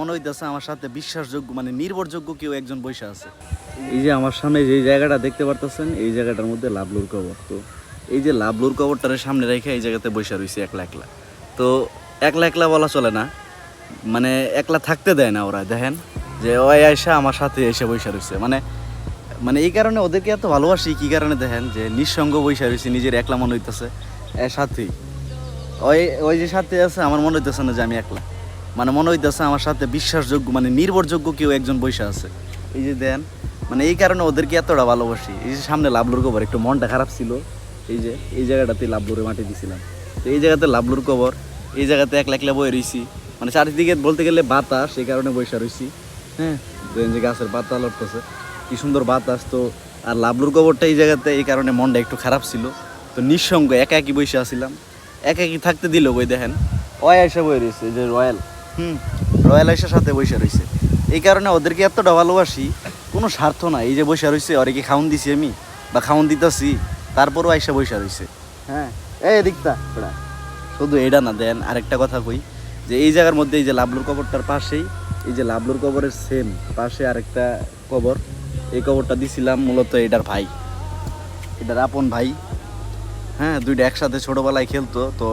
মনে হইতেছে আমার সাথে বিশ্বাসযোগ্য মানে নির্ভরযোগ্য কেউ একজন বৈশা আছে। এই যে আমার সামনে যে জায়গাটা দেখতে পারতেছেন, এই জায়গাটার মধ্যে লাভলুর কবর। তো এই যে লাভলুর কবরটারে সামনে রেখে এই জায়গাতে বৈশা রয়েছে একলা একলা। তো একলা একলা বলা চলে না মানে একলা থাকতে দেয় না ওরা, দেখেন? যে ওই আয়সা আমার সাথে এসে বৈশা রয়েছে মানে মানে এই কারণে ওদেরকে এত ভালোবাসি, কি কারণে দেখেন? যে নিঃসঙ্গ বৈশা রয়েছে নিজের একলা মনে হইতেছে। এর সাথেই ওই ওই যে সাথে আছে, আমার মনে হইতেছে না যে আমি একলা। মানে মনে হইতেছে আমার সাথে বিশ্বাসযোগ্য মানে নির্ভরযোগ্য কেউ একজন বৈশা আছে। এই যে দেন মানে এই কারণে ওদেরকে এতটা ভালোবাসি। এই যে সামনে লাভলুর কবর, একটু মনটা খারাপ ছিল। এই যে, এই জায়গাটাতে লাভলুরে মাটি দিছিলাম। তো এই জায়গাতে লাভলুর কবর, এই জায়গাতে একলা একলা বয়ে রইছি। মানে চারিদিকে বলতে গেলে বাতাস সেই কারণে বৈশা রইছি। হ্যাঁ যে গাছের পাতা লড়তেছে কি সুন্দর বাতাস তো। আর লাভলুর কবরটা এই জায়গাতে, এই কারণে মনটা একটু খারাপ ছিল। তো নিঃসঙ্গ একা একই বসে আসছিলাম একা একই থাকতে দিল বই দেখেন? ওয়াই এসে বই রয়েছে এই যে রয়্যাল। রয়্যাল এসের সাথে বসে রয়েছে এই কারণে ওদেরকে এতটা ভালোবাসি কোনো স্বার্থ না এই যে বসে রয়েছে ওরে কি খাউন দিছি আমি? বা খাউন দিতেছি, তারপরও আইসা বসে রয়েছে হ্যাঁ এই দিকটা শুধু এটা না, দেন আরেকটা কথা কই, যে এই জায়গার মধ্যে এই যে লাবলুর কবরটার পাশেই, এই যে লাবলুর কবরের সেম পাশে আরেকটা কবর, এই কবরটা দিছিলাম মূলত এটার ভাই। এটার আপন ভাই। হ্যাঁ দুইটা একসাথে ছোটবেলায় খেলতো, তো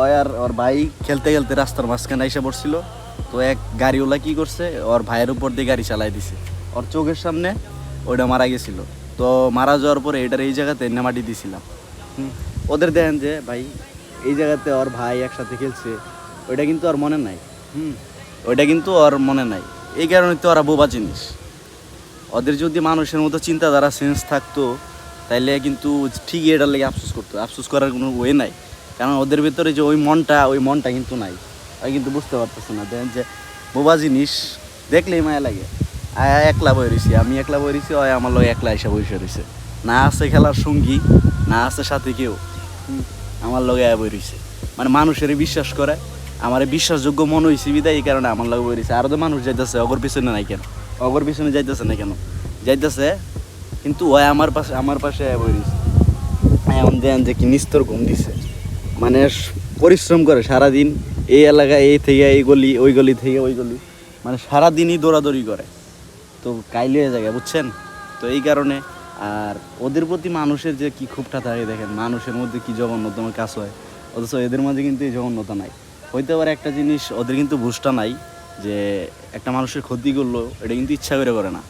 আর ওর ভাই খেলতে খেলতে রাস্তার মাঝখানে এসে পড়ছিল। তো এক গাড়িওয়ালা কি করছে, ওর ভাইয়ের উপর দিয়ে গাড়ি চালাই দিছে। ওর চোখের সামনে ওইটা মারা গেছিল। তো মারা যাওয়ার পরে এটার এই জায়গাতে এনে মাটি দিছিলাম। ওদের দেখেন যে, ভাই, এই জায়গাতে ওর ভাই একসাথে খেলছে, ওইটা কিন্তু ওর মনে নাই। হুম? ওইটা কিন্তু ওর মনে নাই। এই কারণে তো ওরা বোবা জিনিস। ওদের যদি মানুষের মতো চিন্তাধারা সেন্স থাকতো, তাইলে কিন্তু ঠিকই এটার লেগে আফসোস করতো। আফসোস করার কোনো ওয়ে নাই। কারণ ওদের ভিতরে যে ওই মনটা ওই মনটা কিন্তু নাই। ওই কিন্তু বুঝতে পারতেছে না। দেখেন যে বোবা জিনিস দেখলেই মায়া লাগে। আয়া একলা বই রয়েছি আমি একলা বই রয়েছি ওই আমার লোক একলা এসে বসে রয়েছে না আছে খেলার সঙ্গী, না আছে সাথে কেউ। আমার লগে আয়া বই রয়েছে মানে মানুষেরই বিশ্বাস করে। আমার বিশ্বাসযোগ্য মন হয়েছে বিদায়, এই কারণে আমার লগে বই রয়েছে আরও তো মানুষ যাইতেছে অগর পিছনে নাই কেন? অগর পিছনে যাইতেছে না কেন? যাইতেছে, কিন্তু ওই আমার পাশে আমার পাশে আয়া বই রয়েছে এমন দেন যে কি নিস্তর ঘুম দিছে। মানে পরিশ্রম করে সারাদিন। এই এলাকায় এই থেকে এই গলি ওই গলি থেকে ওই গলি। মানে সারাদিনই দৌড়াদৌড়ি করে। তো কাইলে হয়ে যায় বুঝছেন? তো এই কারণে আর ওদের প্রতি মানুষের যে কি খুবটা থাকে দেখেন মানুষের মধ্যে কি জঘন্যতম কাজ হয়। অথচ এদের মাঝে কিন্তু এই জঘন্যতা নাই। হইতে পারে একটা জিনিস ওদের কিন্তু বুঝটা নাই যে একটা মানুষের ক্ষতি করল এটা কিন্তু ইচ্ছা করে করে না।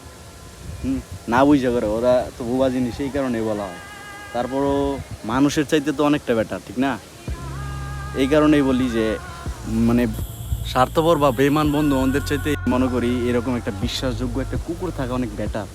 হুম, না বুঝা করে ওরা তো বোবা জিনিস এই কারণেই বলা হয়। তারপরও মানুষের চাইতে তো অনেকটা বেটার ঠিক না? এই কারণেই বলি যে মানে স্বার্থপর বা বেমান বন্ধু আমাদের চাইতে, মনে করি এরকম একটা বিশ্বাসযোগ্য একটা কুকুর থাকা অনেক বেটার